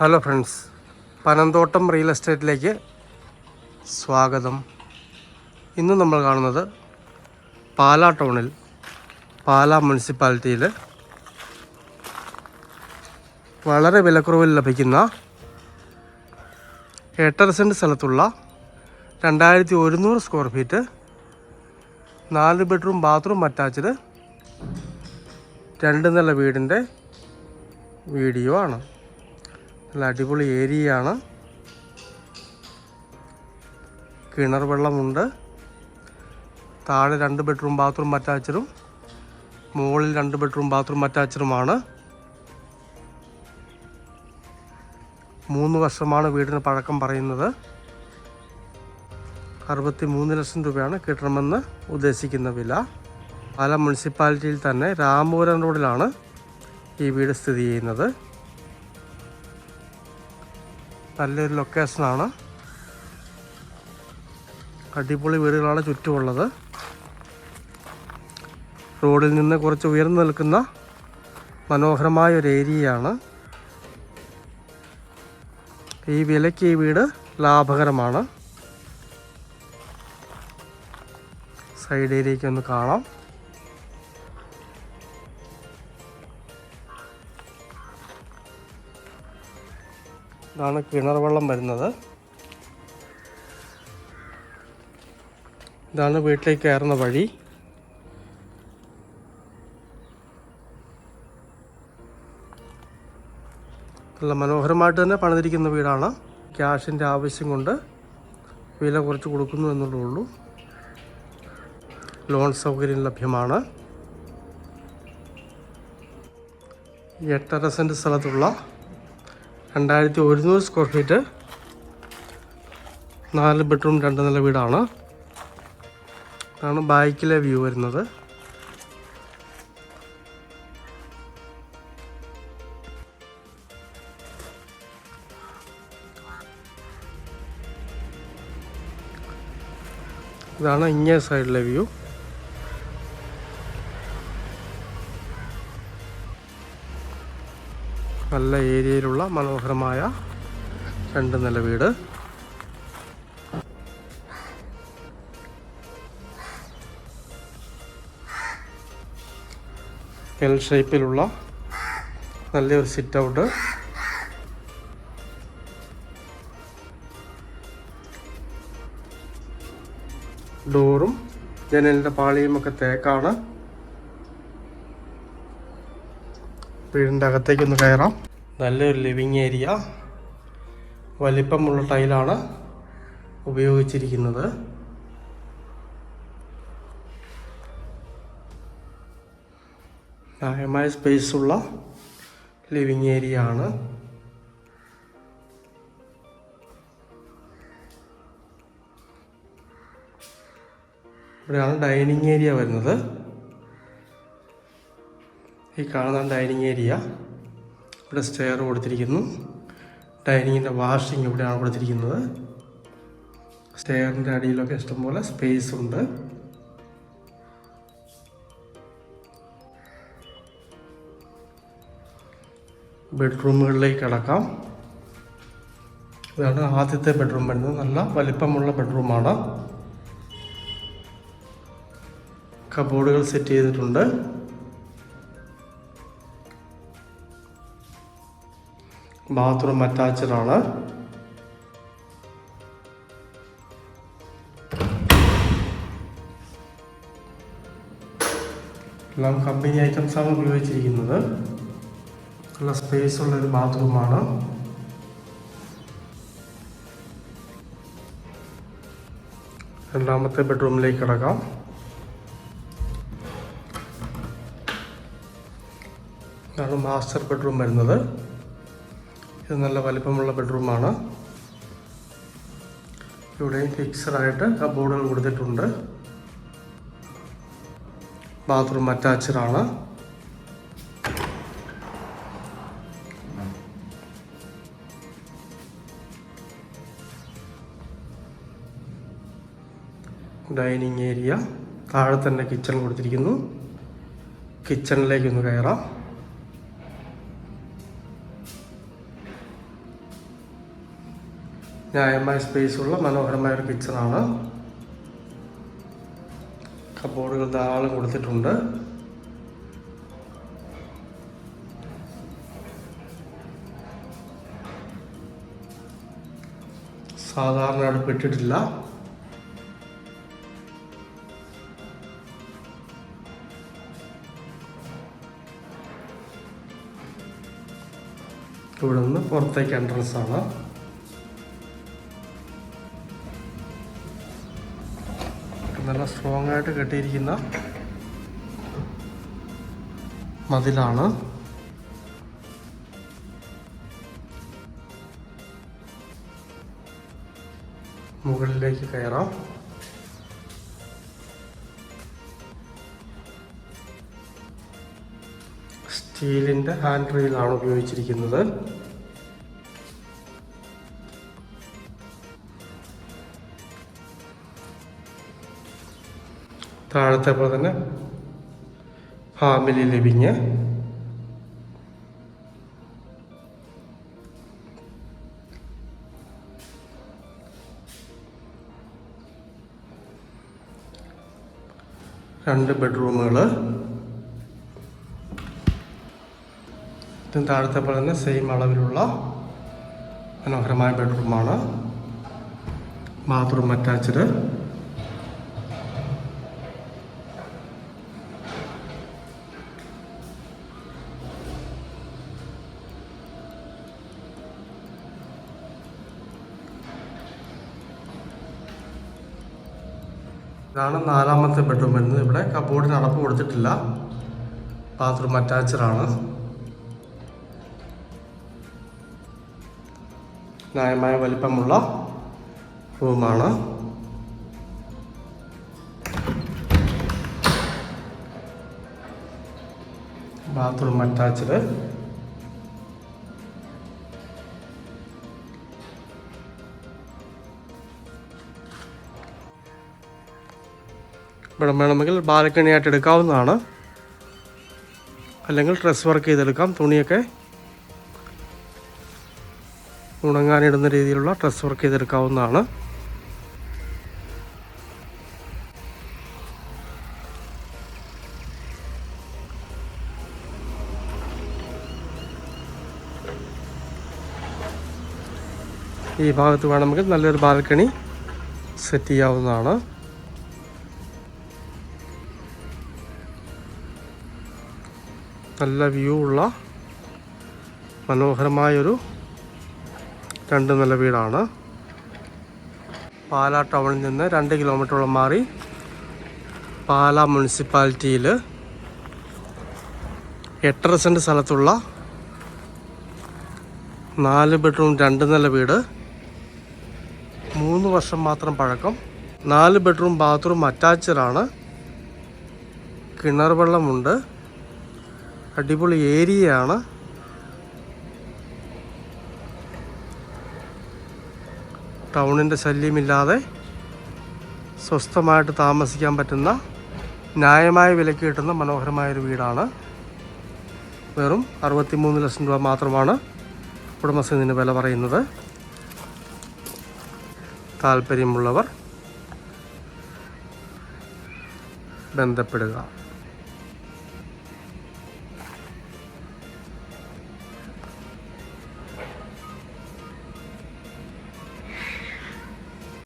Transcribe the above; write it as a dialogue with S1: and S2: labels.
S1: Hello friends Panamthottam real എസ്റ്റേറ്റിലേക്ക് സ്വാഗതം. ഇന്ന് നമ്മൾ കാണുന്നത് പാലാ ടൗണിൽ പാലാ മുനിസിപ്പാലിറ്റിയിൽ വളരെ വിലക്കുറവിൽ ലഭിക്കുന്ന എട്ടര സെന്റ് സ്ഥലത്തുള്ള രണ്ടായിരത്തി ഒരുന്നൂറ് സ്ക്വയർ ഫീറ്റ് നാല് ബെഡ്റൂം ബാത്റൂം അറ്റാച്ച്ഡ് രണ്ട് നില വീടിന്റെ വീഡിയോ ആണ്. നല്ല അടിപൊളി ഏരിയയാണ്. കിണർ വെള്ളമുണ്ട്. താഴെ രണ്ട് ബെഡ്റൂം ബാത്റൂം അറ്റാച്ചറും മുകളിൽ രണ്ട് ബെഡ്റൂം ബാത്റൂം അറ്റാച്ചറുമാണ് മൂന്ന് വർഷമാണ് വീടിന് പഴക്കം പറയുന്നത്. അറുപത്തി മൂന്ന് ലക്ഷം രൂപയാണ് കിട്ടണമെന്ന് ഉദ്ദേശിക്കുന്ന വില. പാല മുനിസിപ്പാലിറ്റിയിൽ തന്നെ രാമപുരം റോഡിലാണ് ഈ വീട് സ്ഥിതി ചെയ്യുന്നത്. നല്ലൊരു ലൊക്കേഷനാണ് അടിപൊളി വീടുകളാണ് ചുറ്റുമുള്ളത്. റോഡിൽ നിന്ന് കുറച്ച് ഉയർന്നു നിൽക്കുന്ന മനോഹരമായ ഒരു ഏരിയയാണ്. ഈ വിലയ്ക്ക് ഈ വീട് ലാഭകരമാണ്. സൈഡ് ഏരിയയ്ക്ക് ഒന്ന് കാണാം. ഇതാണ് കിണർ വെള്ളം വരുന്നത്. ഇതാണ് വീട്ടിലേക്ക് കയറുന്ന വഴി. നല്ല മനോഹരമായിട്ട് തന്നെ പണിതിരിക്കുന്ന വീടാണ്. ക്യാഷിന്റെ ആവശ്യം കൊണ്ട് വില കുറച്ച് കൊടുക്കുന്നു എന്നുള്ളേ ഉള്ളൂ ലോൺ സൗകര്യം ലഭ്യമാണ്. എട്ടര സെന്റ് സ്ഥലത്തുള്ള രണ്ടായിരത്തി ഒരുന്നൂറ് സ്ക്വയർ ഫീറ്റ് നാല് ബെഡ്റൂം രണ്ട് നില വീടാണ്. ഇതാണ് ബാക്കിലെ വ്യൂ വരുന്നത്. ഇതാണ് ഇങ്ങേ സൈഡിലെ വ്യൂ നല്ല ഏരിയയിലുള്ള മനോഹരമായ രണ്ട് നില വീട്. എൽ ഷേപ്പിലുള്ള നല്ലൊരു സിറ്റ് ഔട്ട് ഡോറും ജനലിന്റെ പാളിയുമൊക്കെ തേക്കാണ്. വീടിന്റെ അകത്തേക്കൊന്ന് കയറാം. നല്ലൊരു ലിവിങ് ഏരിയ. വലിപ്പമുള്ള ടൈലാണ് ഉപയോഗിച്ചിരിക്കുന്നത്. ന്യായമായ സ്പേസുള്ള ലിവിങ് ഏരിയ ആണ്. ഇവിടെയാണ് ഡൈനിങ് ഏരിയ വരുന്നത്. ഈ കാണുന്ന ഡൈനിങ് ഏരിയ ഇവിടെ സ്റ്റെയർ കൊടുത്തിരിക്കുന്നു. ഡൈനിങ്ങിന്റെ വാഷിംഗ് ഇവിടെയാണ് കൊടുത്തിരിക്കുന്നത്. സ്റ്റെയറിന്റെ അടിയിലൊക്കെ ഇഷ്ടംപോലെ സ്പേസ് ഉണ്ട്. ബെഡ്റൂമുകളിലേക്ക് കിടക്കാം. ഇതാണ് ആദ്യത്തെ ബെഡ്റൂം വരുന്നത്. നല്ല വലിപ്പമുള്ള ബെഡ്റൂമാണ്. കബോർഡുകൾ സെറ്റ് ചെയ്തിട്ടുണ്ട്. ബാത്റൂം അറ്റാച്ച്ഡ് ആണ്. എല്ലാം കമ്പനി ഐറ്റംസ് ആണ് ഉപയോഗിച്ചിരിക്കുന്നത് നല്ല സ്പേസ് ഉള്ള ഒരു ബാത്റൂമാണ് രണ്ടാമത്തെ ബെഡ്റൂമിലേക്ക് കിടക്കാം. ഇതാണ് മാസ്റ്റർ ബെഡ്റൂം വരുന്നത്. ഇത് നല്ല വലിപ്പമുള്ള ബെഡ്റൂമാണ്. ഇവിടെയും ഫിക്സഡായിട്ട് കബോർഡുകൾ കൊടുത്തിട്ടുണ്ട്. ബാത്റൂം അറ്റാച്ച്ഡ് ആണ്. Dining area. താഴെ തന്നെ കിച്ചൺ കൊടുത്തിരിക്കുന്നു. കിച്ചണിലേക്കൊന്ന് കയറാം. ന്യായമായ സ്പേസുള്ള മനോഹരമായ ഒരു കിച്ചണാണ്. കബോർഡുകൾ ധാരാളം കൊടുത്തിട്ടുണ്ട്. സാധാരണ അടുപ്പിട്ടിട്ടില്ല ഇവിടെ നിന്ന് പുറത്തേക്ക് എൻട്രൻസ് ആണ്. നല്ല സ്ട്രോങ് ആയിട്ട് കെട്ടിയിരിക്കുന്ന മതിലാണ്. മുകളിലേക്ക് കയറാം. സ്റ്റീലിന്റെ ഹാൻഡ് റെയിലാണ് ഉപയോഗിച്ചിരിക്കുന്നത്. താഴത്തെ പോലെ തന്നെ ഫാമിലി ലിവിങ് രണ്ട് ബെഡ്റൂമുകൾ. ഇതും താഴത്തെ പോലെ തന്നെ സെയിം അളവിലുള്ള മനോഹരമായ ബെഡ്റൂമാണ്. ബാത്റൂം അറ്റാച്ച്ഡ് ഇതാണ് നാലാമത്തെ ബെഡ്റൂം വരുന്നത് ഇവിടെ കബോർഡിന് അടപ്പ് കൊടുത്തിട്ടില്ല. ബാത്റൂം അറ്റാച്ചഡാണ് ന്യായമായ വലിപ്പമുള്ള റൂമാണ് ബാത്റൂം അറ്റാച്ച്ഡ് ഇവിടെ വേണമെങ്കിൽ ബാലക്കണിയായിട്ട് എടുക്കാവുന്നതാണ്. അല്ലെങ്കിൽ ഡ്രസ് വർക്ക് ചെയ്തെടുക്കാം. തുണിയൊക്കെ ഉണങ്ങാനിടുന്ന രീതിയിലുള്ള ഡ്രസ് വർക്ക് ചെയ്തെടുക്കാവുന്നതാണ്. ഈ ഭാഗത്ത് വേണമെങ്കിൽ നല്ലൊരു ബാൽക്കണി സെറ്റ് ചെയ്യാവുന്നതാണ്. നല്ല വ്യൂ ഉള്ള മനോഹരമായൊരു രണ്ട് നില വീടാണ്. പാലാ ടൗണിൽ നിന്ന് രണ്ട് കിലോമീറ്ററോളം മാറി പാലാ മുനിസിപ്പാലിറ്റിയിൽ എട്ടര സെന്റ് സ്ഥലത്തുള്ള നാല് ബെഡ്റൂം രണ്ട് നില വീട്. മൂന്ന് വർഷം മാത്രം പഴക്കം. നാല് ബെഡ്റൂം ബാത്റൂം അറ്റാച്ചഡാണ് കിണർ വെള്ളമുണ്ട്. അടിപൊളി ഏരിയയാണ്. ടൗണിന്റെ ശല്യമില്ലാതെ സ്വസ്ഥമായിട്ട് താമസിക്കാൻ പറ്റുന്ന ന്യായമായ വിലയ്ക്ക് കിട്ടുന്ന മനോഹരമായൊരു വീടാണ്. വെറും അറുപത്തിമൂന്ന് ലക്ഷം രൂപ മാത്രമാണ് ഉടമസ്ഥന് വില പറയുന്നത്. താല്പര്യമുള്ളവർ ബന്ധപ്പെടുക.